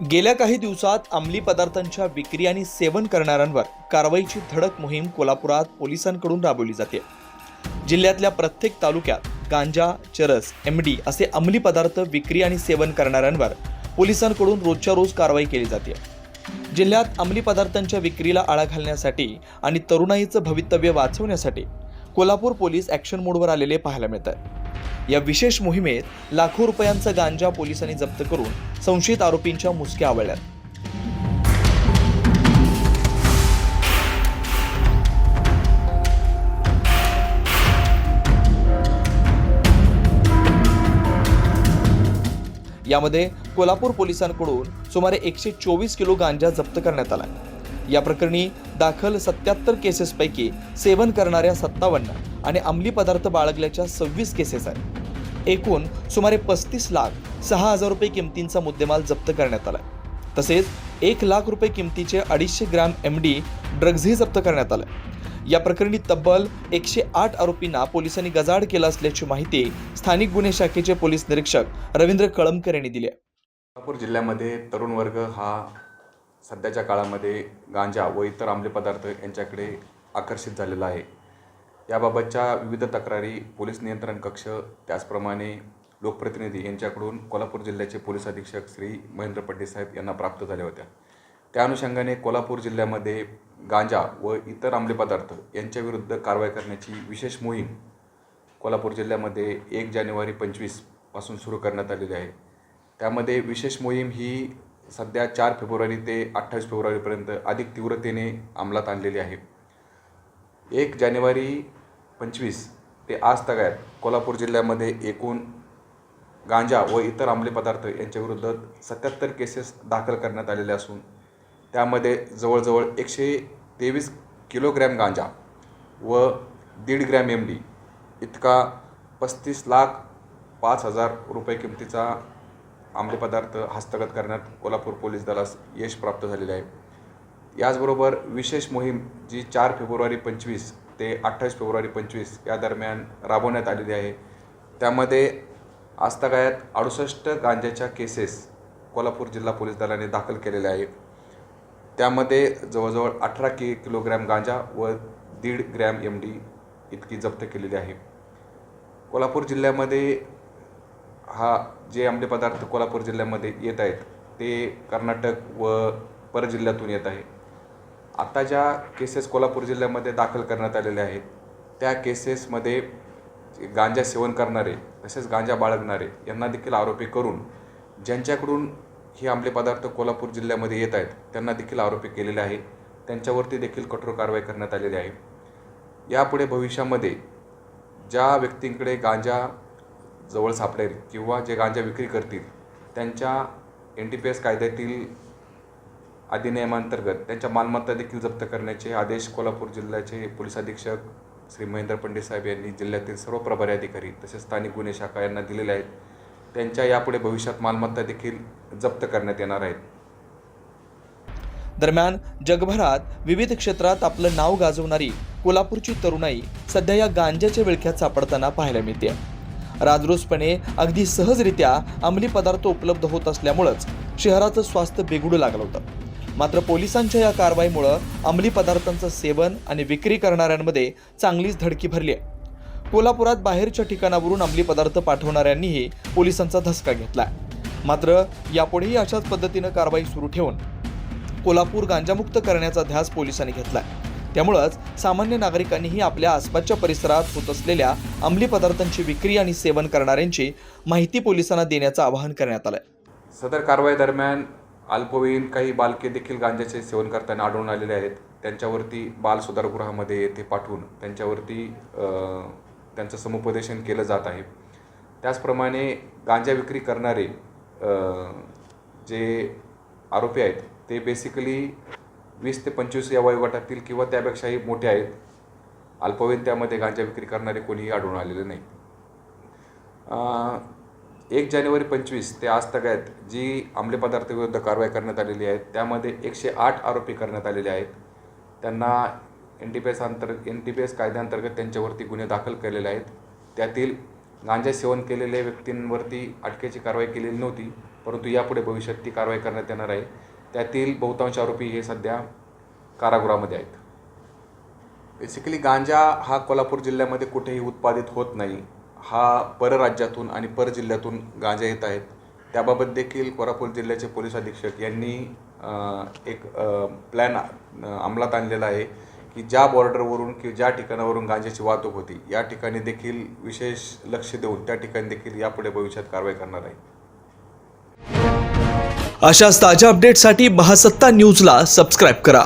गेल्या काही दिवसात अंमली पदार्थांच्या विक्री आणि सेवन करणाऱ्यांवर कारवाईची धडक मोहीम कोल्हापुरात पोलिसांकडून राबवली जाते. जिल्ह्यातल्या प्रत्येक तालुक्यात गांजा चरस एम डी असे अंमली पदार्थ विक्री आणि सेवन करणाऱ्यांवर पोलिसांकडून रोजच्या रोज कारवाई केली जाते. जिल्ह्यात अंमली पदार्थांच्या विक्रीला आळा घालण्यासाठी आणि तरुणाईचं भवितव्य वाचवण्यासाठी कोल्हापूर पोलीस ॲक्शन मोडवर आलेले पाहायला मिळतात या विशेष मोहिमेत लाखो रुपयांचा गांजा पोलिसांनी जप्त करून संशयित आरोपींच्या मुसक्या आवळल्यात. यामध्ये कोल्हापूर पोलिसांकडून सुमारे एकशे चोवीस किलो गांजा जप्त करण्यात आला. या प्रकरणी दाखल सत्याहत्तर केसेसपैकी सेवन करणाऱ्या सत्तावन्न आणि अंमली पदार्थ बाळगल्याच्या सव्वीस केसेस आहेत. एकूण सुमारे पस्तीस लाख सहा हजार रुपये किमतींचा मुद्देमाल जप्त करण्यात आला तसेच एक लाख रुपये किमतीचे अडीचशे ग्रॅम एम डी ड्रग्जही जप्त करण्यात आलं या प्रकरणी तब्बल एकशे आठ आरोपींना पोलिसांनी गजाड केला असल्याची माहिती स्थानिक गुन्हे शाखेचे पोलीस निरीक्षक रवींद्र कळमकर यांनी दिली कोल्हापूर जिल्ह्यामध्ये तरुण वर्ग हा सध्याच्या काळामध्ये गांजा व इतर अंमली पदार्थ यांच्याकडे आकर्षित झालेला आहे. याबाबतच्या विविध तक्रारी पोलीस नियंत्रण कक्ष त्याचप्रमाणे लोकप्रतिनिधी यांच्याकडून कोल्हापूर जिल्ह्याचे पोलीस अधीक्षक श्री महेंद्र पड्डे साहेब यांना प्राप्त झाल्या होत्या. त्या अनुषंगाने कोल्हापूर जिल्ह्यामध्ये गांजा व इतर अंमली पदार्थ यांच्याविरुद्ध कारवाई करण्याची विशेष मोहीम कोल्हापूर जिल्ह्यामध्ये एक जानेवारी पंचवीसपासून सुरू करण्यात आलेली आहे. त्यामध्ये विशेष मोहीम ही सध्या चार फेब्रुवारी ते अठ्ठावीस फेब्रुवारीपर्यंत अधिक तीव्रतेने अंमलात आणलेली आहे. एक जानेवारी पंचवीस ते आज तगायत. कोल्हापूर जिल्ह्यामध्ये एकूण गांजा व इतर अंमली पदार्थ यांच्याविरुद्ध सत्याहत्तर केसेस दाखल करण्यात आलेले असून त्यामध्ये जवळजवळ एकशे तेवीस किलोग्रॅम गांजा व दीड ग्रॅम एम डी इतका पस्तीस लाख पाच हजार रुपये किमतीचा अंमली पदार्थ हस्तगत करण्यात कोल्हापूर पोलीस दलास यश प्राप्त झालेले आहे. याचबरोबर विशेष मोहीम जी चार फेब्रुवारी पंचवीस ते अठ्ठावीस फेब्रुवारी पंचवीस या दरम्यान राबवण्यात आलेली आहे. त्यामध्ये आजतागायत अडुसष्ट गांजाच्या केसेस कोल्हापूर जिल्हा पोलीस दलाने दाखल केलेल्या आहे त्यामध्ये जवळजवळ अठरा कि किलोग्रॅम गांजा व दीड ग्रॅम एम डी इतकी जप्त केलेली आहे. कोल्हापूर जिल्ह्यामध्ये हा जे अंमली पदार्थ कोल्हापूर जिल्ह्यामध्ये येत आहेत ते कर्नाटक व परजिल्ह्यातून येत आहे. आता ज्या केसेस कोल्हापूर जिल्ह्यामध्ये दाखल करण्यात आलेल्या आहेत त्या केसेसमध्ये गांजा सेवन करणारे तसेच गांजा बाळगणारे यांना देखील आरोपी करून ज्यांच्याकडून हे अंमली पदार्थ कोल्हापूर जिल्ह्यामध्ये येत आहेत त्यांना देखील आरोपी केलेले आहे. त्यांच्यावरती देखील कठोर कारवाई करण्यात आलेली आहे. यापुढे भविष्यामध्ये ज्या व्यक्तींकडे गांजा जवळ सापडेल किंवा जे गांजा विक्री करतील त्यांच्या एन टी पी एस कायद्यातील अधिनियमांतर्गत त्यांच्या मालमत्ता देखील जप्त करण्याचे आदेश कोल्हापूर जिल्ह्याचे पोलीस अधीक्षक श्री महेंद्र पंडित साहेब यांनी जिल्ह्यातील सर्व प्रभारी अधिकारी तसेच स्थानिक गुन्हे शाखा यांना दिलेले आहेत. त्यांच्या यापुढे भविष्यात मालमत्ता देखील जप्त करण्यात येणार आहेत. दरम्यान जगभरात विविध क्षेत्रात आपलं नाव गाजवणारी कोल्हापूरची तरुणाई सध्या या गांजाच्या विळख्यात सापडताना पाहायला मिळते. राजरोसपणे अगदी सहजरित्या अंमली पदार्थ उपलब्ध होत असल्यामुळंच शहराचं स्वास्थ्य बिघडू लागलं होतं. मात्र पोलिसांच्या या कारवाईमुळं अंमली पदार्थांचं सेवन आणि विक्री करणाऱ्यांमध्ये चांगलीच धडकी भरली आहे. कोल्हापुरात बाहेरच्या ठिकाणावरून अंमली पदार्थ पाठवणाऱ्यांनीही पोलिसांचा धसका घेतलाय. मात्र यापुढेही अशाच पद्धतीनं कारवाई सुरू ठेवून कोल्हापूर गांजामुक्त करण्याचा ध्यास पोलिसांनी घेतलाय. त्यामुळंच सामान्य नागरिकांनीही आपल्या आसपासच्या परिसरात होत असलेल्या अंमली पदार्थांची विक्री आणि सेवन करणाऱ्यांची माहिती पोलिसांना देण्याचं आवाहन करण्यात आलंय. सदर कारवाई दरम्यान अल्पवयीन काही बालके देखील गांजाचे सेवन करताना आढळून आलेले आहेत. त्यांच्यावरती बाल सुधारगृहामध्ये येथे पाठवून त्यांच्यावरती त्यांचं समुपदेशन केलं जात आहे. त्याचप्रमाणे गांजा विक्री करणारे जे आरोपी आहेत ते बेसिकली वीस ते पंचवीस या वयोगटातील किंवा त्यापेक्षाही मोठे आहेत. अल्पवयीन त्यामध्ये गांजा विक्री करणारे कोणीही आढळून आलेले नाही. एक जानेवारी पंचवीस ते आज तगायत जी आम्ले पदार्थ विरुद्ध कारवाई करण्यात आलेली आहे त्यामध्ये एकशे आठ आरोपी करण्यात आलेले आहेत. त्यांना एन टी पी एस अंतर एन टी पी एस कायद्याअंतर्गत त्यांच्यावरती गुन्हे दाखल केलेले आहेत. त्यातील गांजा सेवन केलेल्या व्यक्तींवरती अटकेची कारवाई केलेली नव्हती परंतु यापुढे भविष्यात ती कारवाई करण्यात येणार आहे. त्यातील बहुतांश आरोपी हे सध्या कारागृहामध्ये आहेत. बेसिकली गांजा हा कोल्हापूर जिल्ह्यामध्ये कुठेही उत्पादित होत नाही. हा परराज्यातून आणि परजिल्ह्यातून गांजा येत आहेत. त्याबाबत देखील कोल्हापूर जिल्ह्याचे पोलीस अधीक्षक यांनी एक प्लॅन अंमलात आणलेला आहे की ज्या बॉर्डरवरून किंवा ज्या ठिकाणावरून गांजाची वाहतूक होती या ठिकाणी देखील विशेष लक्ष देऊन त्या ठिकाणी देखील यापुढे भविष्यात कारवाई करणार आहे. अशाच ताज्या अपडेटसाठी महासत्ता न्यूजला सबस्क्राईब करा.